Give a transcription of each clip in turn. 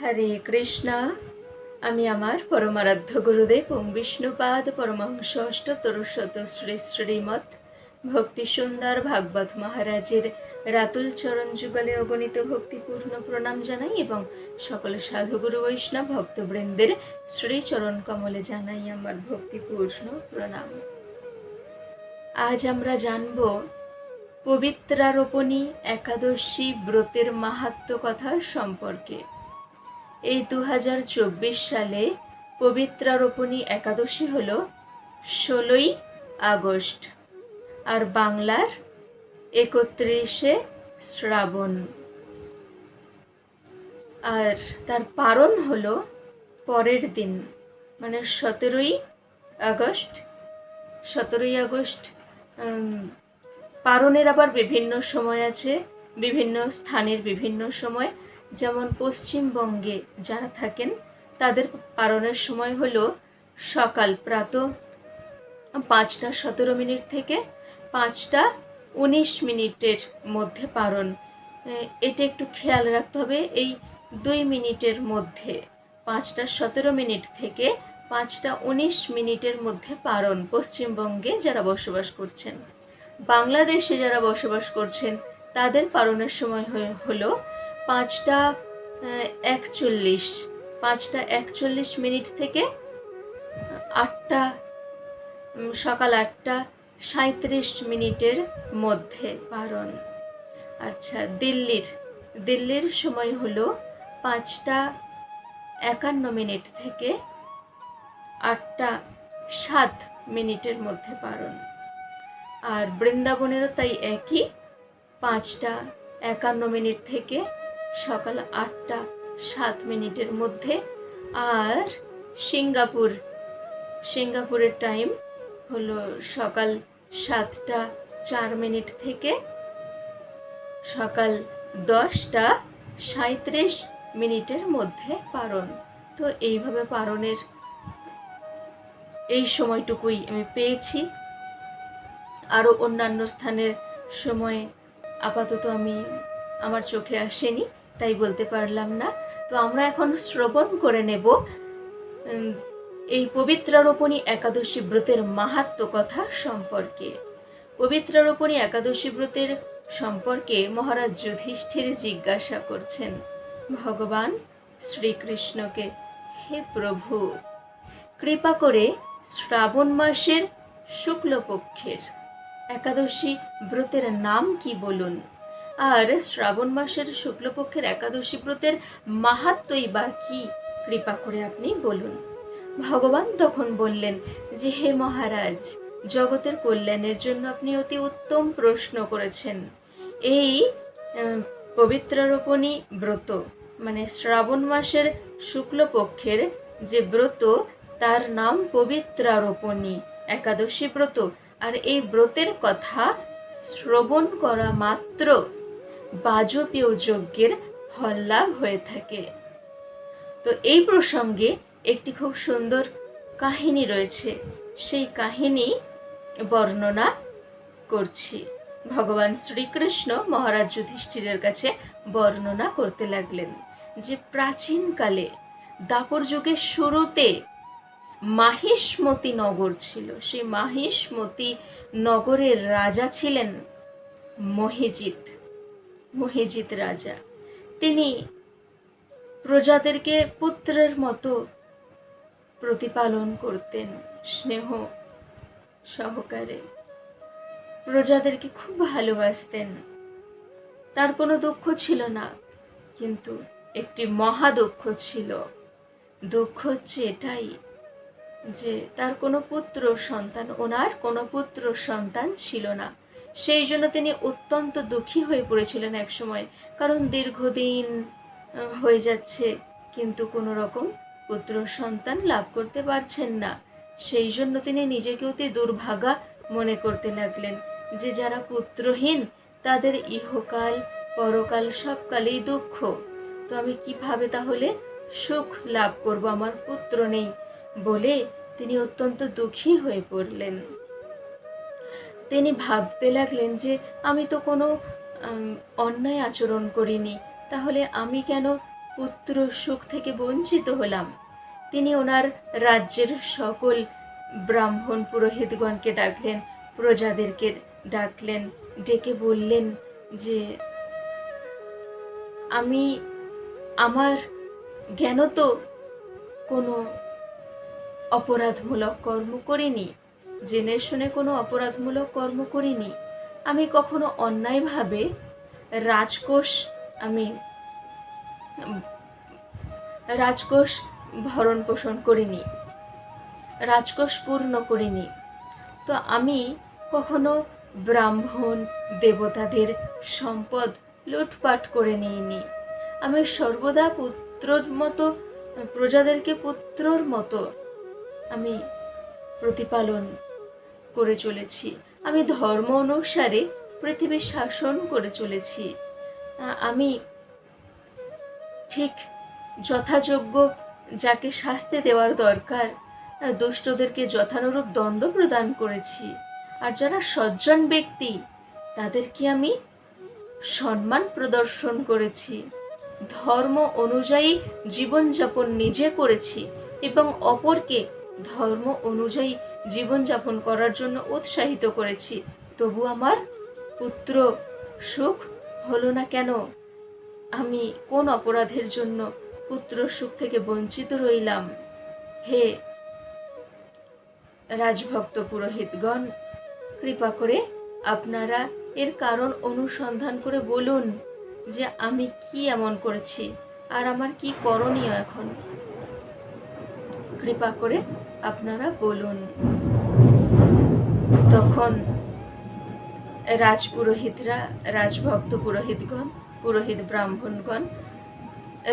হরে কৃষ্ণ। আমি আমার পরমারাধ্য গুরুদেব ওং বিষ্ণুপাদ পরমহংস অষ্টতর শত শ্রী শ্রীমৎ ভক্তি সুন্দর ভাগবত মহারাজের রাতুল চরণ যুগলে অগণিত ভক্তিপূর্ণ প্রণাম জানাই এবং সকল সাধুগুরু বৈষ্ণব ভক্তবৃন্দের শ্রীচরণ কমলে জানাই আমার ভক্তিপূর্ণ প্রণাম। আজ আমরা জানব পবিত্রারোপণী একাদশী ব্রতের মাহাত্ম কথা সম্পর্কে। এই দু হাজার চব্বিশ সালে পবিত্রারোপণী একাদশী হল ষোলোই আগস্ট আর বাংলার একত্রিশে শ্রাবণ। আর তার পারণ হলো পরের দিন মানে সতেরোই আগস্ট। সতেরোই আগস্ট পারণের আবার বিভিন্ন সময় আছে, বিভিন্ন স্থানের বিভিন্ন সময়। যেমন পশ্চিমবঙ্গে যারা থাকেন, তাদের পারণের সময় হলো সকাল প্রাত পাঁচটা সতেরো মিনিট থেকে পাঁচটা উনিশ মিনিটের মধ্যে পারণ এটা একটু খেয়াল রাখতে হবে, এই দুই মিনিটের মধ্যে, পাঁচটা সতেরো মিনিট থেকে পাঁচটা উনিশ মিনিটের মধ্যে পারণ পশ্চিমবঙ্গে যারা বসবাস করছেন। বাংলাদেশে যারা বসবাস করছেন, তাদের পারণের সময় হলো পাঁচটা একচল্লিশ। পাঁচটা একচল্লিশ মিনিট থেকে আটটা সকাল আটটা সাঁত্রিশ মিনিটের মধ্যে পারণ আচ্ছা দিল্লির দিল্লির সময় হলো পাঁচটা একান্ন মিনিট থেকে আটটা সাত মিনিটের মধ্যে পারণ আর বৃন্দাবনেরও তাই একই, পাঁচটা একান্ন মিনিট থেকে সকাল আটটা সাত মিনিটের মধ্যে আর সিঙ্গাপুর। সিঙ্গাপুরের টাইম হলো সকাল সাতটা চার মিনিট থেকে সকাল দশটা সাঁত্রিশ মিনিটের মধ্যে পারণ। তো এইভাবে পারণের এই সময়টুকুই আমি পেয়েছি। আরও অন্যান্য স্থানের সময় আপাতত আমি, আমার চোখে আসেনি। তাই বলতে পারলাম না। তো আমরা এখন শ্রবণ করে নেব। এই পবিত্রারোপণী একাদশী ব্রতের মাহাত্ম কথা সম্পর্কে। পবিত্রারোপণী একাদশী ব্রতের সম্পর্কে মহারাজ যুধিষ্ঠির জিজ্ঞাসা করছেন, ভগবান শ্রীকৃষ্ণকে হে প্রভু, কৃপা করে শ্রাবণ মাসের শুক্লপক্ষের একাদশী ব্রতের নাম কি বলুন? আর শ্রাবণ মাসের শুক্লপক্ষের একাদশী ব্রতের মাহাত্মই বা কি? কৃপা করে আপনি বলুন। ভগবান তখন বললেন, যে হে মহারাজ, জগতের কল্যাণের জন্য আপনি অতি উত্তম প্রশ্ন করেছেন। এই পবিত্রারোপণী ব্রত মানে শ্রাবণ মাসের শুক্লপক্ষের যে ব্রত, তার নাম পবিত্রারোপণী একাদশী ব্রত। আর এই ব্রতের কথা শ্রবণ করা মাত্র বাজপেয় যজ্ঞের ফল লাভ হয়ে থাকে। তো এই প্রসঙ্গে একটি খুব সুন্দর কাহিনী রয়েছে। সেই কাহিনী বর্ণনা করছি। ভগবান শ্রীকৃষ্ণ মহারাজ যুধিষ্ঠিরের কাছে বর্ণনা করতে লাগলেন যে প্রাচীনকালে দাপর যুগের শুরুতে মাহিষ্মতি নগর ছিল। সেই মাহিষ্মতি নগরের রাজা ছিলেন মহিজিৎ। মহিজিৎ রাজা। তিনি প্রজাদেরকে পুত্রের মতো প্রতিপালন করতেন স্নেহ সহকারে। প্রজাদেরকে খুব ভালোবাসতেন। তার কোনো দুঃখ ছিল না, কিন্তু একটি মহা দুঃখ ছিল। দুঃখ হচ্ছে এটাই যে তার কোনো পুত্র সন্তান, ওনার কোনো পুত্র সন্তান ছিল না। সেই জন্য তিনি অত্যন্ত দুঃখী হয়ে পড়েছিলেন একসময়, কারণ দীর্ঘদিন হয়ে যাচ্ছে, কিন্তু কোনো রকম পুত্র সন্তান লাভ করতে পারছেন না। সেই জন্য তিনি নিজেকে অতি দুর্ভাগা মনে করতে লাগলেন যে যারা পুত্রহীন, তাদের ইহকাল, পরকাল সবকালেই দুঃখ। তো আমি কীভাবে তাহলে সুখ লাভ করব? আমার পুত্র নেই বলে তিনি অত্যন্ত দুঃখী হয়ে পড়লেন। তিনি ভাবতে লাগলেন যে আমি তো কোনো অন্যায় আচরণ করিনি, তাহলে আমি কেন পুত্র সুখ থেকে বঞ্চিত হলাম? তিনি ওনার রাজ্যের সকল ব্রাহ্মণ পুরোহিতগণকে ডাকলেন, প্রজাদেরকে ডাকলেন, ডেকে বললেন যে, আমি, আমার জ্ঞান তো কোনো অপরাধমূলক কর্ম করিনি? জেনে শুনে কোনো অপরাধমূলক কর্ম করিনি। আমি কখনো অন্যায়ভাবে রাজকোষ আমি রাজকোষ ভরণ পোষণ করিনি। রাজকোষ পূর্ণ করিনি। তো আমি কখনো ব্রাহ্মণ দেবতাদের সম্পদ লুটপাট করে নিইনি। আমি সর্বদা পুত্রর মতো, প্রজাদেরকে পুত্রর মতো আমি প্রতিপালন করে চলেছি। আমি ধর্ম অনুসারে পৃথিবী শাসন করে চলেছি। আমি ঠিক যথাযোগ্য যাকে শাস্তি দেওয়ার দরকার দুষ্টদেরকে যথানুরূপ দণ্ড প্রদান করেছি। আর যারা সজ্জন ব্যক্তি, তাদেরকে আমি সম্মান প্রদর্শন করেছি। ধর্ম অনুযায়ী জীবনযাপন নিজে করেছি এবং অপরকে ধর্ম অনুযায়ী জীবনযাপন করার জন্য উৎসাহিত করেছি। তবু আমার পুত্র সুখ হলো না কেন? আমি কোন অপরাধের জন্য পুত্র সুখ থেকে বঞ্চিত রইলাম? হে রাজভক্ত পুরোহিতগণ, কৃপা করে আপনারা এর কারণ অনুসন্ধান করে বলুন যে আমি কি এমন করেছি আর আমার কি করণীয় এখন। কৃপা করে আপনারা বলুন। তখন রাজ পুরোহিতরা রাজভক্ত পুরোহিতগণ, পুরোহিত ব্রাহ্মণগণ,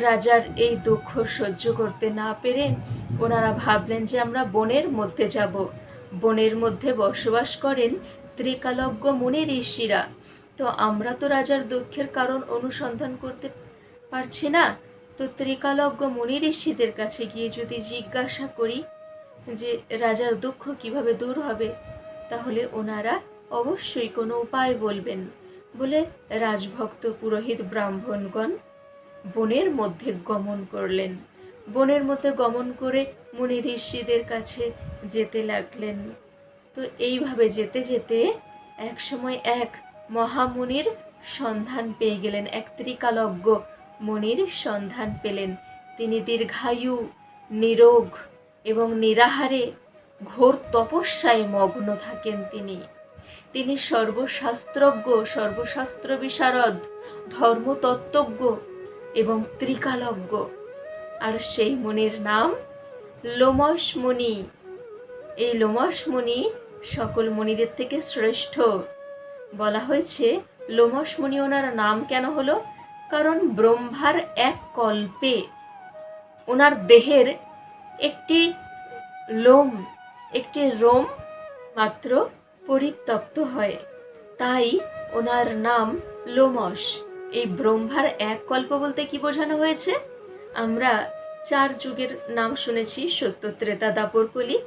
রাজার এই দুঃখ সহ্য করতে না পেরে ওনারা ভাবলেন যে আমরা বনের মধ্যে যাব। বনের মধ্যে বসবাস করেন ত্রিকালজ্ঞ মুনি ঋষিরা। তো আমরা তো রাজার দুঃখের কারণ অনুসন্ধান করতে পারছি না। তো ত্রিকালজ্ঞ মুনি ঋষিদের কাছে গিয়ে যদি জিজ্ঞাসা করি যে রাজার দুঃখ কীভাবে দূর হবে, তাহলে ওনারা অবশ্যই কোনো উপায় বলবেন বলে রাজভক্ত পুরোহিত ব্রাহ্মণগণ বনের মধ্যে গমন করলেন। বনের মধ্যে গমন করে মুনি ঋষিদের কাছে যেতে লাগলেন। তো এইভাবে যেতে যেতে এক সময় এক মহামুনির সন্ধান পেয়ে গেলেন, এক ত্রিকালজ্ঞ মুনির সন্ধান পেলেন। তিনি দীর্ঘায়ু, নিরোগ এবং নিরাহারে ঘোর তপস্যায় মগ্ন থাকেন তিনি। তিনি সর্বশাস্ত্রজ্ঞ, সর্বশাস্ত্র বিশারদ, ধর্মতত্ত্বজ্ঞ এবং ত্রিকালজ্ঞ। আর সেই মুনির নাম লোমস মুনি। এই লোমস মুনি সকল মুনিদের থেকে শ্রেষ্ঠ। বলা হয়েছে লোমস মুনি ওনার নাম কেন হলো? কারণ ব্রহ্মার এক কল্পে ওনার দেহের একটি লোম, একটি রোম মাত্র পরিত্যক্ত হয়। তাই ওনার নাম লোমস এই ব্রহ্মার এক কল্প বলতে কি বোঝানো হয়েছে? আমরা চার যুগের নাম শুনেছি, সত্য ত্রেতা দাপর কলি।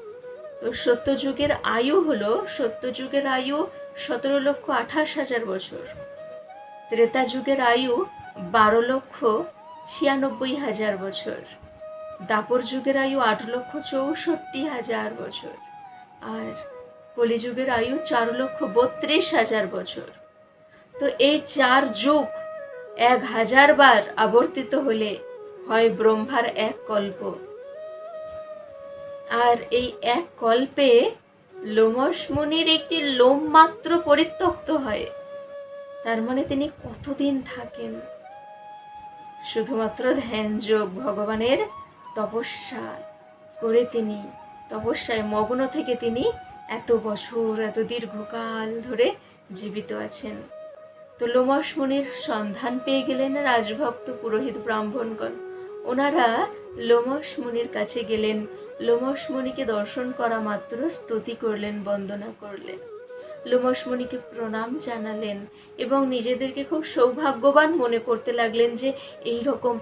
তো সত্য যুগের আয়ু হলো, সত্য যুগের আয়ু সতেরো লক্ষ আঠাশ হাজার বছর। ত্রেতা যুগের আয়ু বারো লক্ষ ছিয়ানব্বই হাজার বছর। দাপর যুগের আয়ু আট লক্ষ চৌষট্টি হাজার বছর। আর কলিযুগের আয়ু চার লক্ষ বত্রিশ হাজার বছর। তো এই চার যুগ এক হাজার বার আবর্তিত হলে হয় ব্রহ্মার এক কল্প। আর এই এক কল্পে লোমস মুনির একটি লোম মাত্র পরিত্যক্ত হয়। তার মানে তিনি কতদিন থাকেন? শুধুমাত্র ধ্যান যোগ ভগবানের তপস্যা করে তিনি, তপস্যায় মগ্ন থেকে তিনি এত বছর, এত দীর্ঘকাল ধরে জীবিত আছেন। তো লোমস মুনির সন্ধান পেয়ে গেলেন রাজভক্ত পুরোহিত ব্রাহ্মণগণ। ওনারা লোমস মুনির কাছে গেলেন। লোমস মুনিকে দর্শন করা মাত্র স্তুতি করলেন, বন্দনা করলেন। লোমস মুনিকে প্রণাম জানালেন এবং নিজেদেরকে খুব সৌভাগ্যবান মনে করতে লাগলেন যে এই রকম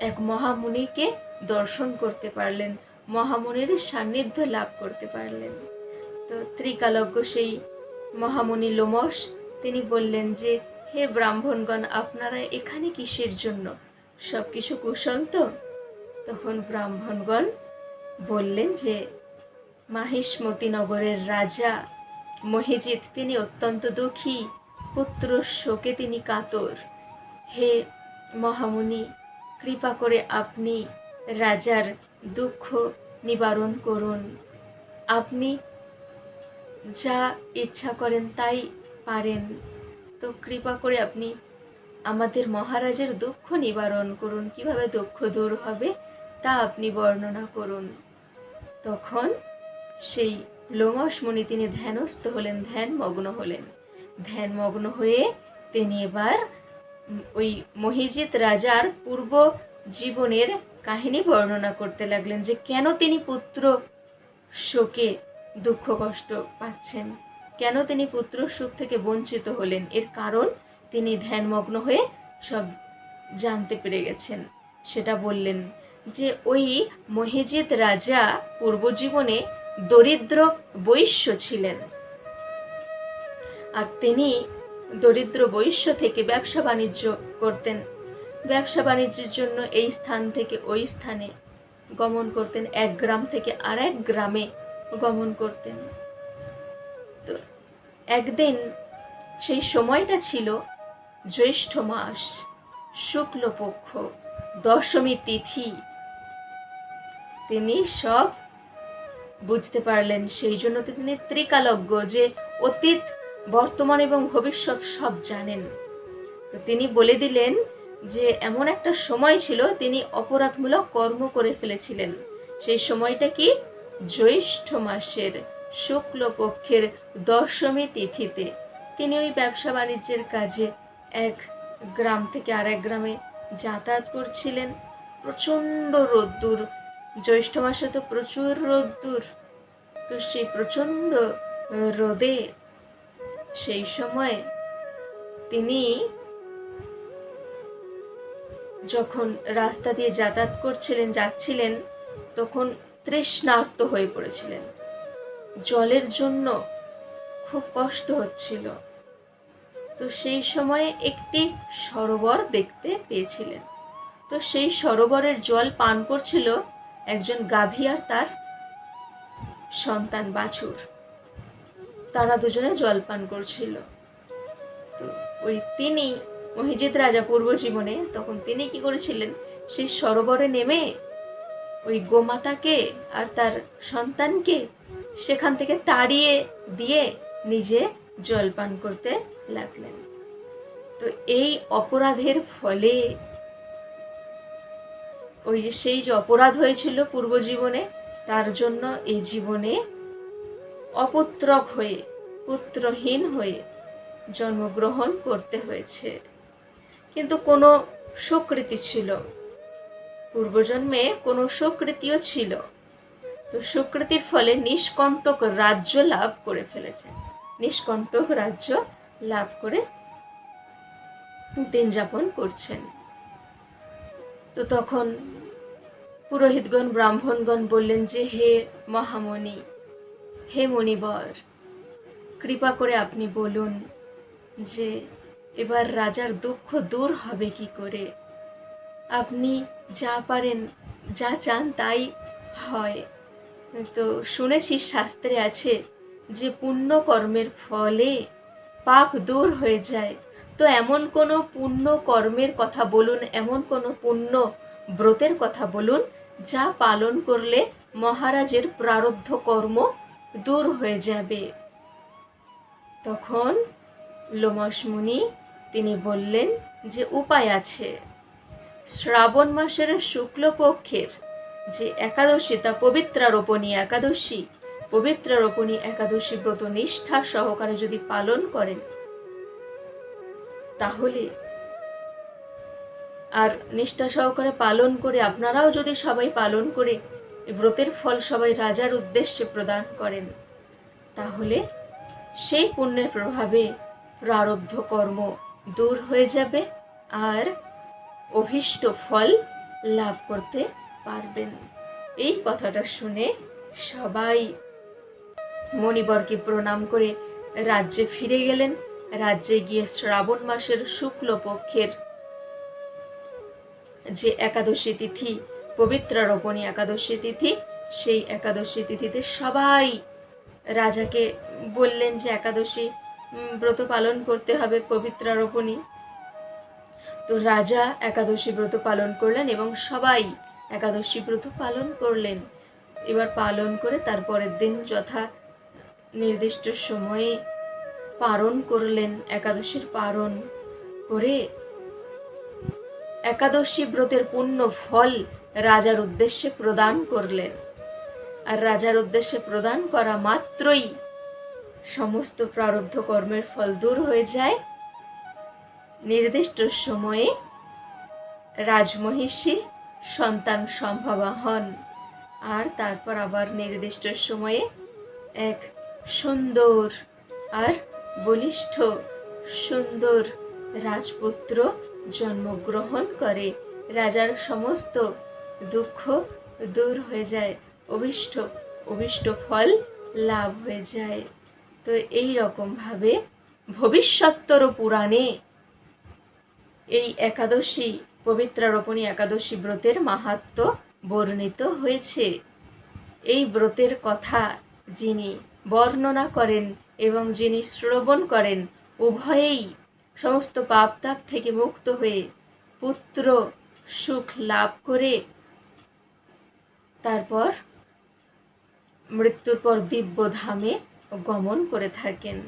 এক মহামুনিকে দর্শন করতে পারলেন, মহামুনির সান্নিধ্য লাভ করতে পারলেন। তো ত্রিকালজ্ঞ সেই মহামুনি লোমস তিনি বললেন যে, হে ব্রাহ্মণগণ, আপনারা এখানে কিসের জন্য? সব কিছু কুশল তো? তখন ব্রাহ্মণগণ বললেন যে, মাহিষ্মতি নগরের রাজা মহিজিৎ, তিনি অত্যন্ত দুঃখী, পুত্র শোকে তিনি কাতর। হে মহামুনি, কৃপা করে আপনি রাজার দুঃখ নিবারণ করুন। আপনি যা ইচ্ছা করেন তাই পারেন। তো কৃপা করে আপনি আমাদের মহারাজের দুঃখ নিবারণ করুন। কীভাবে দুঃখ দূর হবে তা আপনি বর্ণনা করুন। তখন সেই লোমস মুনি তিনি ধ্যানস্থ হলেন, ধ্যানমগ্ন হলেন। ধ্যানমগ্ন হয়ে তিনি এবার ওই মহিজিৎ রাজার পূর্ব জীবনের কাহিনী বর্ণনা করতে লাগলেন যে কেন তিনি পুত্র শোকে দুঃখ কষ্ট পাচ্ছেন? কেন তিনি পুত্র সুখ থেকে বঞ্চিত হলেন? এর কারণ তিনি ধ্যানমগ্ন হয়ে সব জানতে পেরে গেছেন। সেটা বললেন যে ওই মহিজিৎ রাজা পূর্বজীবনে দরিদ্র বৈশ্য ছিলেন। আর তিনি দরিদ্র বৈশ্য থেকে ব্যবসা বাণিজ্য করতেন। ব্যবসা বাণিজ্যের জন্য এই স্থান থেকে ওই স্থানে গমন করতেন, এক গ্রাম থেকে আর এক গ্রামে গমন করতেন। তো একদিন সেই সময়টা ছিল জ্যৈষ্ঠ মাস, শুক্লপক্ষ, দশমী তিথি। তিনি সব বুঝতে পারলেন, সেই জন্য তিনি ত্রিকালজ্ঞ যে অতীত, বর্তমান এবং ভবিষ্যৎ সব জানেন। তো তিনি বলে দিলেন যে এমন একটা সময় ছিল তিনি অপরাধমূলক কর্ম করে ফেলেছিলেন। সেই সময়টা কি? জ্যৈষ্ঠ মাসের শুক্লপক্ষের দশমী তিথিতে। তিনি ওই ব্যবসা বাণিজ্যের কাজে এক গ্রাম থেকে আরেক গ্রামে যাতায়াত করছিলেন। প্রচণ্ড রোদ্দুর। জ্যৈষ্ঠ মাসে তো প্রচুর রোদ্দুর। তো সেই প্রচণ্ড রোদে সেই সময় তিনি যখন রাস্তা দিয়ে যাতায়াত করছিলেন, যাচ্ছিলেন, তখন তৃষ্ণার্ত হয়ে পড়েছিলেন। জলের জন্য খুব কষ্ট হচ্ছিল। তো সেই সময়ে একটি সরোবর দেখতে পেয়েছিলেন। তো সেই সরোবরের জল পান করছিল একজন গাভী আর তার সন্তান বাছুর। তারা দুজনে জল পান করছিল। তো ওই তিনি মহিজিৎ রাজা পূর্ব জীবনে, তখন তিনি কি করেছিলেন? সেই সরোবরে নেমে ওই গোমাতাকে আর তার সন্তানকে সেখান থেকে তাড়িয়ে দিয়ে নিজে জল পান করতে লাগলেন। তো এই অপরাধের ফলে ওই যে সেই যে অপরাধ হয়েছিল পূর্ব জীবনে, তার জন্য এই জীবনে অপুত্রক হয়ে, পুত্রহীন হয়ে জন্মগ্রহণ করতে হয়েছে। কিন্তু কোনো সুকৃতি ছিল। পূর্বজন্মে কোনো সুকৃতিও ছিল। তো সুকৃতির ফলে নিষ্কণ্টক রাজ্য লাভ করে ফেলেছে। নিষ্কণ্টক রাজ্য লাভ করে দিন যাপন করছেন। তো তখন পুরোহিতগণ, ব্রাহ্মণগণ বললেন যে, হে মহামণি, হে মণিবর, কৃপা করে আপনি বলুন যে এবার রাজার দুঃখ দূর হবে কি করে? আপনি যা পারেন, যা চান তাই হয়। তো শুনেছি শাস্ত্রে আছে যে পুণ্য কর্মের ফলে পাপ দূর হয়ে যায়। তো এমন কোনো পুণ্য কর্মের কথা বলুন, এমন কোনো পুণ্য ব্রতের কথা বলুন, যা পালন করলে মহারাজের প্রারব্ধ কর্ম দূর হয়ে যাবে। তখন লোমস মুনি তিনি বললেন যে উপায় আছে। শ্রাবণ মাসের শুক্লপক্ষের যে একাদশী তা পবিত্রারোপণী একাদশী। পবিত্রারোপণী একাদশী ব্রত নিষ্ঠা সহকারে যদি পালন করেন, তাহলে আর নিষ্ঠা সহকারে পালন করে আপনারাও যদি সবাই পালন করে ব্রতের ফল সবাই রাজার উদ্দেশ্যে প্রদান করেন, তাহলে সেই পুণ্যের প্রভাবে প্রারব্ধ কর্ম দূর হয়ে যাবে আর অভীষ্ট ফল লাভ করতে পারবেন। এই কথাটা শুনে সবাই মণিবরকে প্রণাম করে রাজ্যে ফিরে গেলেন। রাজ্যে গিয়ে শ্রাবণ মাসের শুক্ল পক্ষের যে একাদশী তিথি পবিত্র রোপণী একাদশী তিথি, সেই একাদশী তিথিতে সবাই রাজাকে বললেন যে, একাদশী ব্রত পালন করতে হবে পবিত্র রোপণী তো রাজা একাদশী ব্রত পালন করলেন এবং সবাই একাদশী ব্রত পালন করলেন। এবার পালন করে তারপরের দিন যথা নির্দিষ্ট সময়ে পালন করলেন, একাদশীর পালন করে একাদশী ব্রতের পূর্ণ ফল রাজার উদ্দেশ্যে প্রদান করলেন। আর রাজার উদ্দেশ্যে প্রদান করা মাত্রই সমস্ত প্রারব্ধ কর্মের ফল দূর হয়ে যায়। নির্দিষ্ট সময়ে রাজমহিষী সন্তান সম্ভবা হন আর তারপর আবার নির্দিষ্ট সময়ে এক সুন্দর আর বলিষ্ঠ সুন্দর রাজপুত্র জন্মগ্রহণ করে। রাজার সমস্ত দুঃখ দূর হয়ে যায়, অভিষ্ট অভিষ্ট ফল লাভ হয়ে যায়। তো এই রকমভাবে ভবিষ্যত্তর পুরাণে এই একাদশী পবিত্রারোপণী একাদশী ব্রতের মাহাত্ম্য বর্ণিত হয়েছে। এই ব্রতের কথা যিনি বর্ণনা করেন এবং যিনি শ্রবণ করেন, উভয়েই সমস্ত পাপতাপ থেকে মুক্ত হয়ে পুত্র সুখ লাভ করে তারপর মৃত্যুর পর দিব্য ধামে গমন করে থাকেন।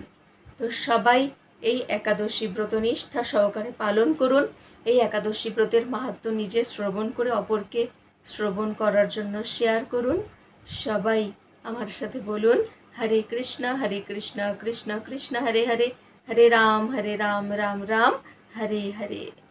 তো সবাই এই একাদশী ব্রত নিষ্ঠা সহকারে পালন করুন। এই একাদশী ব্রতের মাহাত্ম নিজে শ্রবণ করে অপরকে শ্রবণ করার জন্য শেয়ার করুন। সবাই আমার সাথে বলুন, হরে কৃষ্ণ হরে কৃষ্ণ কৃষ্ণ কৃষ্ণ, হরে হরে হরে রাম হরে রাম রাম রাম, হরে হরে।